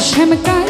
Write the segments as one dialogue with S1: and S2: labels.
S1: শ্যামকার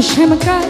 S1: I'm a Shemakai.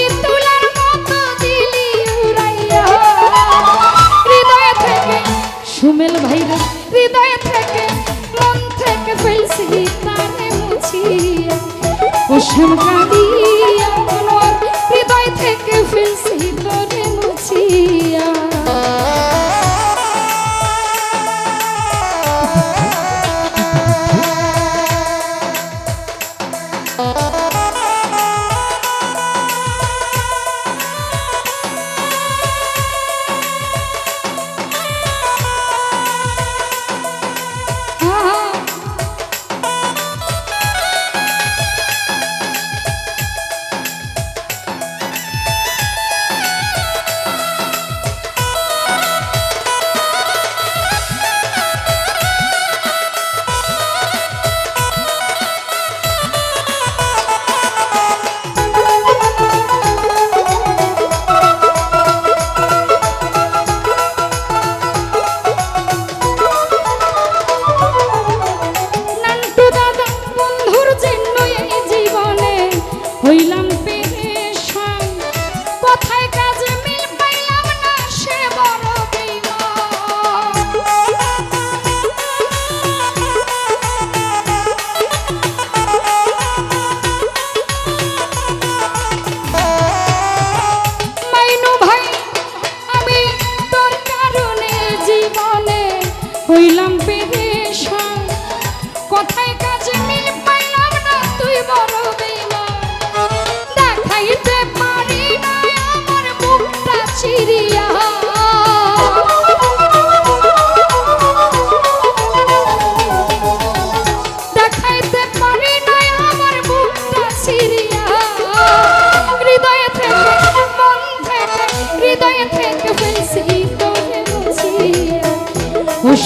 S1: ঝুমকা দিয়ে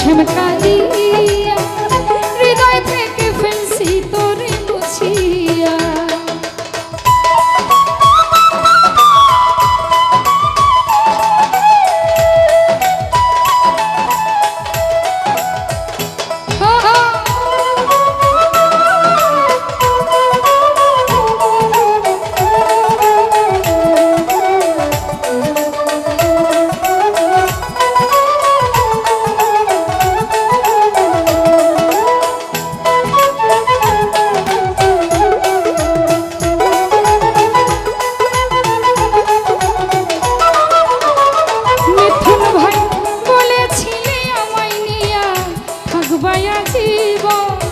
S1: humankind. জীবন